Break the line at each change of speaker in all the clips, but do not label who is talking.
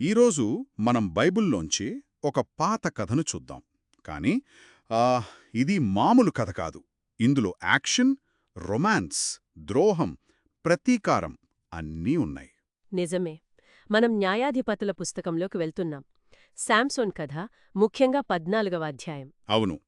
ఈరోజు మనం బైబిల్లోంచి ఒక పాత కథను చూద్దాం. కానీ ఇది మామూలు కథ కాదు. ఇందులో యాక్షన్ రొమాన్స్ ద్రోహం ప్రతీకారం అన్నీ ఉన్నాయి.
నిజమే. మనం న్యాయాధిపతుల పుస్తకంలోకి వెళ్తున్నాం. శాంసోన్ కథ ముఖ్యంగా పద్నాలుగవ అధ్యాయం.
అవును.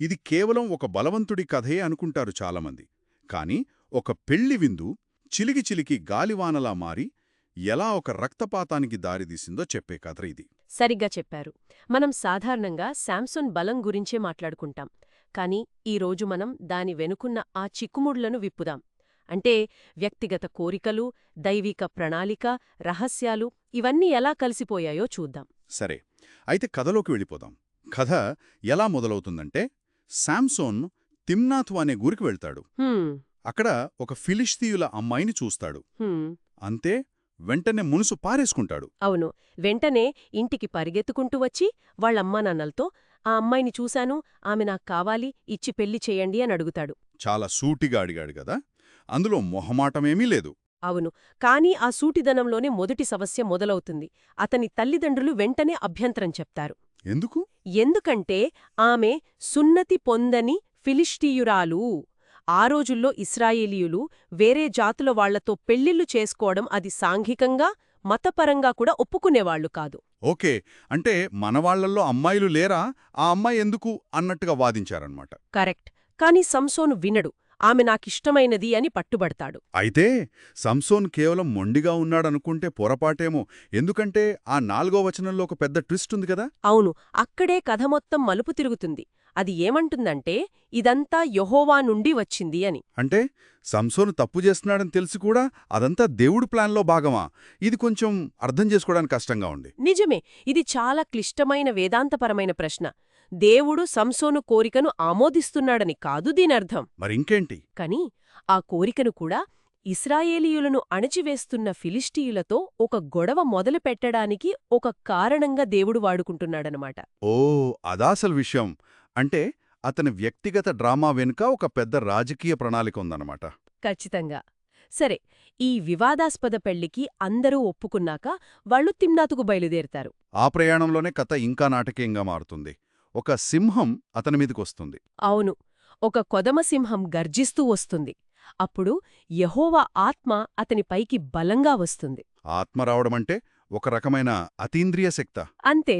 ఇది కేవలం ఒక బలవంతుడి కథే అనుకుంటారు చాలామంది. కాని ఒక పెళ్ళి విందు చిలికి చిలికి గాలివానలా మారి ఎలా ఒక రక్తపాతానికి దారితీసిందో చెప్పే కథ ఇది.
సరిగ్గా చెప్పారు. మనం సాధారణంగా శాంసోన్ బలం గురించే మాట్లాడుకుంటాం. కానీ ఈ రోజు మనం దాని వెనుకున్న ఆ చిక్కుముడ్లను విప్పుదాం. అంటే వ్యక్తిగత కోరికలు దైవిక ప్రణాళిక రహస్యాలు ఇవన్నీ ఎలా కలిసిపోయాయో చూద్దాం.
సరే అయితే కథలోకి వెళ్ళిపోదాం. కథ ఎలా మొదలవుతుందంటే శాంసోన్ తిమ్నాథు అనే ఊరికి వెళ్తాడు. అక్కడ ఒక ఫిలిస్తీయుల అమ్మాయిని చూస్తాడు. అంతే వెంటనే మునుసు పారేసుకుంటాడు.
అవును. వెంటనే ఇంటికి పరిగెత్తుకుంటూ వచ్చి వాళ్ళమ్మానాన్నలతో ఆ అమ్మాయిని చూశాను ఆమె నాకు కావాలి ఇచ్చి పెళ్ళి చేయండి అని అడుగుతాడు.
చాలా సూటిగా అడిగాడు గదా అందులో మొహమాటమేమీ లేదు.
అవును. కానీ ఆ సూటిదనంలోనే మొదటి సమస్య మొదలవుతుంది. అతని తల్లిదండ్రులు వెంటనే అభ్యంతరం చెప్తారు.
ఎందుకు?
ఎందుకంటే ఆమె సున్నతి పొందని ఫిలిష్టీయురాలు ఆ రోజుల్లో ఇస్రాయేలీయులు వేరే జాతుల వాళ్ళతో పెళ్ళిళ్ళు చేసుకోవడం అది సాంఘికంగా మతపరంగా కూడా ఒప్పుకునేవాళ్ళు కాదు.
ఓకే అంటే మనవాళ్ళల్లో అమ్మాయిలు లేరా? ఆ అమ్మాయి ఎందుకు? అన్నట్టుగా వాదించారన్నమాట.
కరెక్ట్. కాని సంసోను వినడు. ఆమె నాకిష్టమైనది అని పట్టుబడతాడు.
అయితే సంసోన్ కేవలం మొండిగా ఉన్నాడనుకుంటే పొరపాటేమో. ఎందుకంటే ఆ నాలుగో వచనంలో ఒక పెద్ద ట్విస్ట్ ఉంది కదా?
అవును అక్కడే కథ మొత్తం మలుపు తిరుగుతుంది. అది ఏమంటుందంటే ఇదంతా యెహోవా నుండి వచ్చింది అని.
అంటే సంసోను తప్పు చేస్తున్నాడని తెలిసి కూడా అదంతా దేవుడి ప్లాన్లో భాగమా? ఇది కొంచెం అర్థం చేసుకోవడానికి కష్టంగా ఉంది.
నిజమే ఇది చాలా క్లిష్టమైన వేదాంతపరమైన ప్రశ్న. దేవుడు సంసోను కోరికను ఆమోదిస్తున్నాడని కాదు దీనర్థం.
మరింకేంటి?
కాని ఆ కోరికను కూడా ఇస్రాయేలీయులను అణచివేస్తున్న ఫిలిస్టీయులతో ఒక గొడవ మొదలు పెట్టడానికి ఒక కారణంగా దేవుడు వాడుకుంటున్నాడనమాట
ఓ అదాసలు విషయం. అంటే అతని వ్యక్తిగత డ్రామా వెనుక ఒక పెద్ద రాజకీయ ప్రణాళిక ఉందన్నమాట.
ఖచ్చితంగా. సరే ఈ వివాదాస్పద పెళ్ళికి అందరూ ఒప్పుకున్నాక వాళ్ళు తిమ్నాతుకు బయలుదేరుతారు.
ఆ ప్రయాణంలోనే కథ ఇంకా నాటకీయంగా మారుతుంది. ఒక సింహం అతని మీదకొస్తుంది
అవును. ఒక కొదమసింహం గర్జిస్తూ వస్తుంది. అప్పుడు యెహోవా ఆత్మ అతని పైకి బలంగా వస్తుంది.
ఆత్మ రావడమంటే ఒక రకమైన అతీంద్రియ శక్త.
అంతే.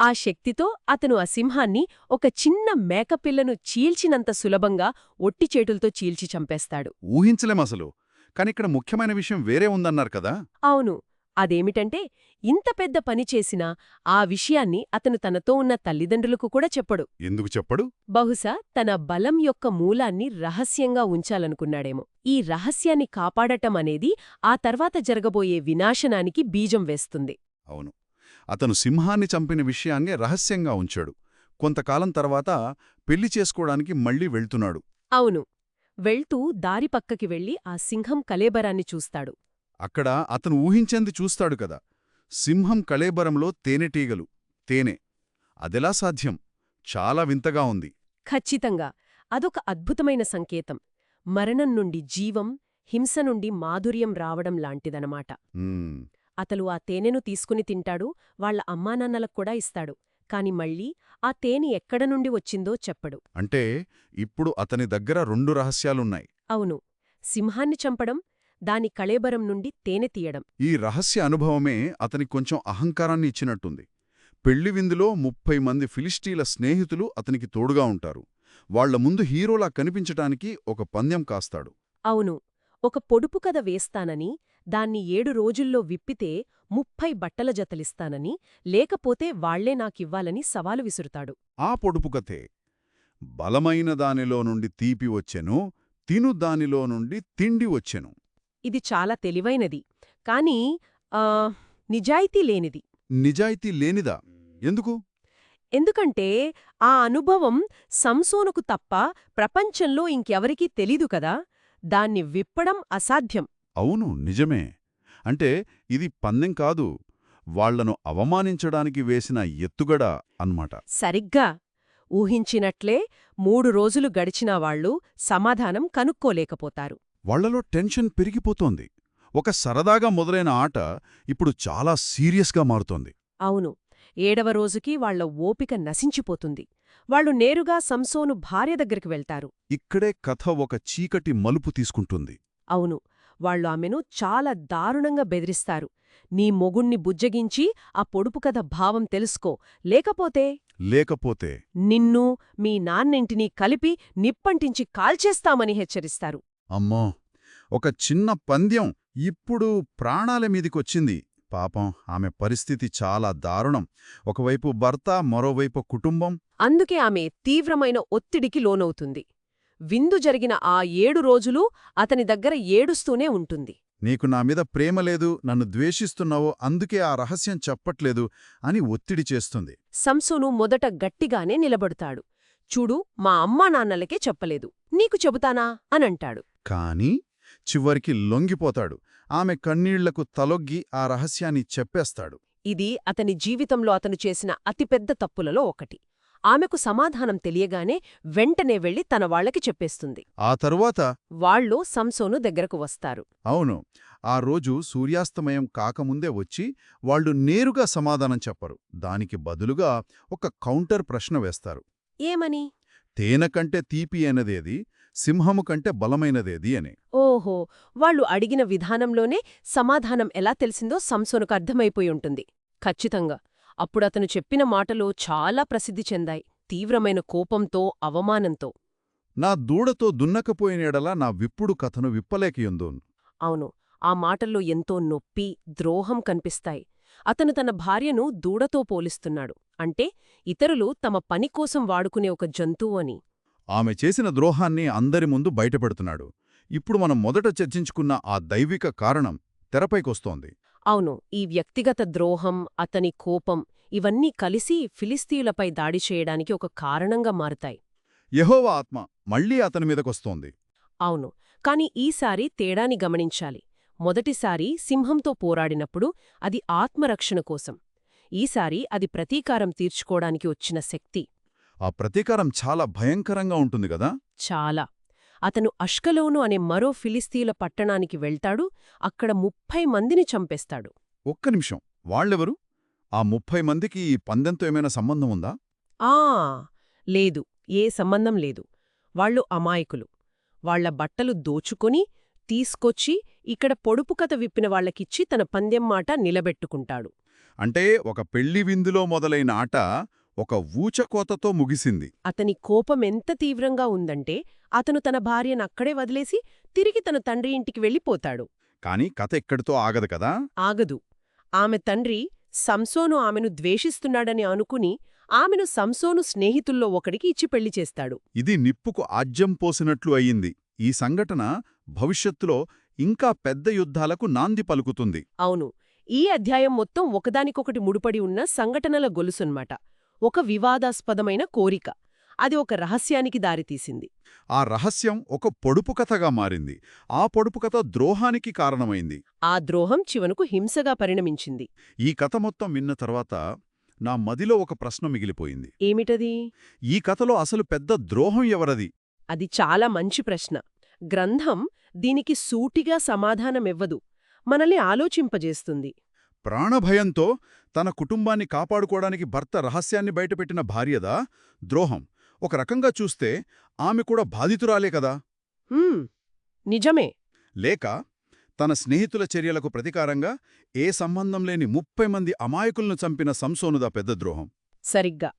ఆ శక్తితో అతను ఆ సింహాన్ని ఒక చిన్న మేకపిల్లను చీల్చినంత సులభంగా ఒట్టి చేతులతో చీల్చి చంపేస్తాడు.
ఊహించలేం అసలు. కానిక్కడ ముఖ్యమైన విషయం వేరే ఉందన్నారు కదా?
అవును. అదేమిటంటే ఇంత పెద్ద పని చేసినా ఆ విషయాన్ని అతను తనతో ఉన్న తల్లిదండ్రులకు కూడా చెప్పడు.
ఎందుకు చెప్పడు?
బహుశా తన బలం యొక్క మూలాన్ని రహస్యంగా ఉంచాలనుకున్నాడేమో. ఈ రహస్యాన్ని కాపాడటం అనేది ఆ తర్వాత జరగబోయే వినాశనానికి బీజం వేస్తుంది.
అవును. అతను సింహాన్ని చంపిన విషయాన్ని రహస్యంగా ఉంచాడు. కొంతకాలం తర్వాత పెళ్ళి చేసుకోవడానికి మళ్ళీ వెళ్తున్నాడు.
అవును. వెళ్తూ దారి పక్కకి వెళ్ళి ఆ సింహం కలేబరాన్ని చూస్తాడు.
అక్కడ అతను ఊహించింది చూస్తాడు కదా. సింహం కళేబరంలో తేనెటీగలు తేనె. అదెలా సాధ్యం? చాలా వింతగా ఉంది.
ఖచ్చితంగా. అదొక అద్భుతమైన సంకేతం. మరణం నుండి జీవం హింస నుండి మాధుర్యం రావడం లాంటిదనమాట. అతలు ఆ తేనెను తీసుకుని తింటాడు వాళ్ళ అమ్మానాన్నలకు కూడా ఇస్తాడు. కాని మళ్ళీ ఆ తేనె ఎక్కడ నుండి వచ్చిందో చెప్పడు.
అంటే ఇప్పుడు అతని దగ్గర రెండు రహస్యాలున్నాయి.
అవును. సింహాన్ని చంపడం దాని కళేబరం నుండి తేనె తీయడం.
ఈ రహస్య అనుభవమే అతనికి కొంచెం అహంకారాన్ని ఇచ్చినట్టుంది. పెళ్ళి విందులో ముప్పై మంది ఫిలిస్టీల స్నేహితులు అతనికి తోడుగా ఉంటారు. వాళ్ళ ముందు హీరోలా కనిపించటానికి ఒక పందెం కాస్తాడు.
అవును ఒక పొడుపు కథ వేస్తానని దాన్ని ఏడు రోజుల్లో విప్పితే ముప్పై బట్టల జతలిస్తానని లేకపోతే వాళ్ళే నాకివ్వాలని సవాలు విసురుతాడు.
ఆ పొడుపు కథే. బలమైన దానిలో నుండి తీపి వచ్చెను తిను దానిలో నుండి తిండి వచ్చెను.
ఇది చాలా తెలివైనది. కాని ఆ, నిజాయితీ లేనిది.
నిజాయితీ లేనిదా? ఎందుకు?
ఎందుకంటే ఆ అనుభవం సంసోనుకు తప్ప ప్రపంచంలో ఇంకెవరికీ తెలీదు కదా? దాన్ని విప్పడం అసాధ్యం.
అవును నిజమే. అంటే ఇది పందెం కాదు. వాళ్ళను అవమానించడానికి వేసిన ఎత్తుగడ అన్మాట
సరిగ్గా. ఊహించినట్లే మూడు రోజులు గడిచినా వాళ్ళు సమాధానం కనుక్కోలేకపోతారు.
వాళ్ళలో టెన్షన్ పెరిగిపోతోంది. ఒక సరదాగా మొదలైన ఆట ఇప్పుడు చాలా సీరియస్గా మారుతోంది.
అవును. ఏడవ రోజుకి వాళ్ళ ఓపిక నశించిపోతుంది. వాళ్ళు నేరుగా సంసోను భార్య దగ్గరికి వెళ్తారు.
ఇక్కడే కథ ఒక చీకటి మలుపు తీసుకుంటుంది.
అవును. వాళ్ళు ఆమెను చాలా దారుణంగా బెదిరిస్తారు. నీ మొగుణ్ణి బుజ్జగించి ఆ పొడుపు కథ భావం తెలుసుకో. లేకపోతే
లేకపోతే
నిన్ను మీ నాన్నింటినీ కలిపి నిప్పంటించి కాల్చేస్తామని హెచ్చరిస్తారు.
అమ్మో! ఒక చిన్న పంద్యం ఇప్పుడు ప్రాణాల మీదికొచ్చింది. పాపం ఆమె పరిస్థితి చాలా దారుణం. ఒకవైపు భర్త మరోవైపు కుటుంబం.
అందుకే ఆమె తీవ్రమైన ఒత్తిడికి లోనవుతుంది. విందు జరిగిన ఆ ఏడు రోజులూ అతని దగ్గర ఏడుస్తూనే ఉంటుంది.
నీకు నా మీద ప్రేమ లేదు నన్ను ద్వేషిస్తున్నావో అందుకే ఆ రహస్యం చెప్పట్లేదు అని ఒత్తిడి చేస్తుంది.
సంసోను మొదట గట్టిగానే నిలబడతాడు. చూడు మా అమ్మా నాన్నలకే చెప్పలేదు. నీకు చెబుతానా? అనంటాడు.
కాని చివరికి లొంగిపోతాడు. ఆమె కన్నీళ్ళకు తలొగ్గి ఆ రహస్యాన్ని చెప్పేస్తాడు.
ఇది అతని జీవితంలో అతను చేసిన అతిపెద్ద తప్పులలో ఒకటి. ఆమెకు సమాధానం తెలియగానే వెంటనే వెళ్ళి తన వాళ్ళకి చెప్పేస్తుంది.
ఆ తరువాత
వాళ్ళు సంసోను దగ్గరకు వస్తారు.
అవును. ఆ రోజు సూర్యాస్తమయం కాకముందే వచ్చి వాళ్ళు నేరుగా సమాధానం చెప్పరు. దానికి బదులుగా ఒక కౌంటర్ ప్రశ్న వేస్తారు.
ఏమని?
తేనె కంటే తీపి అయినదేది? సింహము కంటే బలమైనదేది అని.
ఓహో! వాళ్ళు అడిగిన విధానంలోనే సమాధానం ఎలా తెలిసిందో సంసోనుకు అర్థమైపోయి ఉంటుంది. ఖచ్చితంగా. అప్పుడతను చెప్పిన మాటలు చాలా ప్రసిద్ధి చెందాయి. తీవ్రమైన కోపంతో అవమానంతో.
నా దూడతో దున్నకపోయినేడలా నా విప్పుడు కథను విప్పలేకయుందోన్
అవును. ఆ మాటల్లో ఎంతో నొప్పి ద్రోహం కనిపిస్తాయి. అతను తన భార్యను దూడతో పోలిస్తున్నాడు. అంటే ఇతరులు తమ పని కోసం వాడుకునే ఒక జంతువు అని.
ఆమె చేసిన ద్రోహాన్ని అందరి ముందు బయటపెడుతున్నాడు. ఇప్పుడు మనం మొదట చర్చించుకున్న ఆ దైవిక కారణం తెరపైకొస్తోంది.
అవును ఈ వ్యక్తిగత ద్రోహం అతని కోపం ఇవన్నీ కలిసి ఫిలిస్తీయులపై దాడి చేయడానికి ఒక కారణంగా మారుతాయి.
యెహోవా ఆత్మ మళ్ళీ అతని మీదకొస్తోంది.
అవును కాని ఈసారి తేడాని గమనించాలి. మొదటిసారి సింహంతో పోరాడినప్పుడు అది ఆత్మరక్షణ కోసం. ఈసారి అది ప్రతీకారం తీర్చుకోవడానికి వచ్చిన శక్తి.
ఆ ప్రతీకారం చాలా భయంకరంగా ఉంటుంది గదా
చాలా. అతను అష్కలోను అనే మరో ఫిలిస్తీన్ల పట్టణానికి వెళ్తాడు. అక్కడ ముప్పై మందిని చంపేస్తాడు.
ఒక్క నిమిషం. వాళ్ళెవరు? ఆ ముప్పై మందికి ఈ పందెంతో ఏమైనా సంబంధం ఉందా?
ఆ! లేదు. ఏ సంబంధం లేదు. వాళ్ళు అమాయకులు. వాళ్ళ బట్టలు దోచుకొని తీసుకొచ్చి ఇక్కడ పొడుపు కథ విప్పిన వాళ్ళకిచ్చి తన పందెం మాట నిలబెట్టుకుంటాడు.
అంటే ఒక పెళ్ళి విందులో మొదలైన ఆట ఒక ఊచకోతతో ముగిసింది.
అతని కోపం ఎంత తీవ్రంగా ఉందంటే అతను తన భార్యను అక్కడే వదిలేసి తిరిగి తన తండ్రి ఇంటికి వెళ్ళిపోతాడు.
కాని కథ ఎక్కడితో ఆగదు కదా?
ఆగదు. ఆమె తండ్రి సంసోను ఆమెను ద్వేషిస్తున్నాడని అనుకుని ఆమెను సంసోను స్నేహితుల్లో ఒకడికి ఇచ్చి పెళ్ళి చేస్తాడు.
ఇది నిప్పుకు ఆజ్యం పోసినట్లు అయింది. ఈ సంఘటన భవిష్యత్తులో ఇంకా పెద్ద యుద్ధాలకు నాంది పలుకుతుంది.
అవును. ఈ అధ్యాయం మొత్తం ఒకదానికొకటి ముడిపడి ఉన్న సంఘటనల గొలుసున్మాట. ఒక వివాదాస్పదమైన కోరిక. అది ఒక రహస్యానికి దారితీసింది.
ఆ రహస్యం ఒక పొడుపు కథగా మారింది. ఆ పొడుపు కథ ద్రోహానికి కారణమైంది.
ఆ ద్రోహం చివనుకు హింసగా పరిణమించింది.
ఈ కథ మొత్తం విన్న తర్వాత నా మదిలో ఒక ప్రశ్న మిగిలిపోయింది.
ఏమిటది?
ఈ కథలో అసలు పెద్ద ద్రోహం ఎవరది?
అది చాలా మంచి ప్రశ్న. గ్రంథం దీనికి సూటిగా సమాధానమివ్వదు. మనల్ని ఆలోచింపజేస్తుంది.
ప్రాణభయంతో తన కుటుంబాన్ని కాపాడుకోవడానికి భర్త రహస్యాన్ని బయటపెట్టిన భార్యదా? ద్రోహం. ఒక రకంగా చూస్తే ఆమె కూడా బాధితురాలే కదా?
నిజమే.
లేక తన స్నేహితుల చర్యలకు ప్రతీకారంగా ఏ సంబంధం లేని ముప్పై మంది అమాయకులను చంపిన సంసోనుదా పెద్ద ద్రోహం.
సరిగ్గా.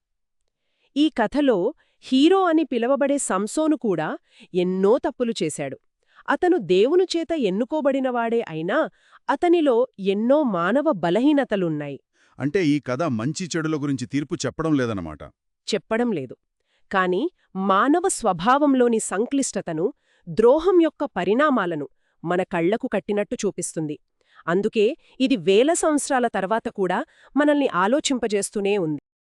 ఈ కథలో హీరో అని పిలవబడే సంసోను కూడా ఎన్నో తప్పులు చేశాడు. అతను దేవుని చేత ఎన్నుకోబడినవాడే అయినా అతనిలో ఎన్నో మానవ బలహీనతలున్నాయి.
అంటే ఈ కథ మంచి చెడుల గురించి తీర్పు చెప్పడం లేదన్నమాట.
చెప్పడం లేదు. కాని మానవ స్వభావంలోని సంక్లిష్టతను ద్రోహం యొక్క పరిణామాలను మన కళ్ళకు కట్టినట్టు చూపిస్తుంది. అందుకే ఇది వేల సంవత్సరాల తర్వాత కూడా మనల్ని ఆలోచింపజేస్తూనే ఉంది.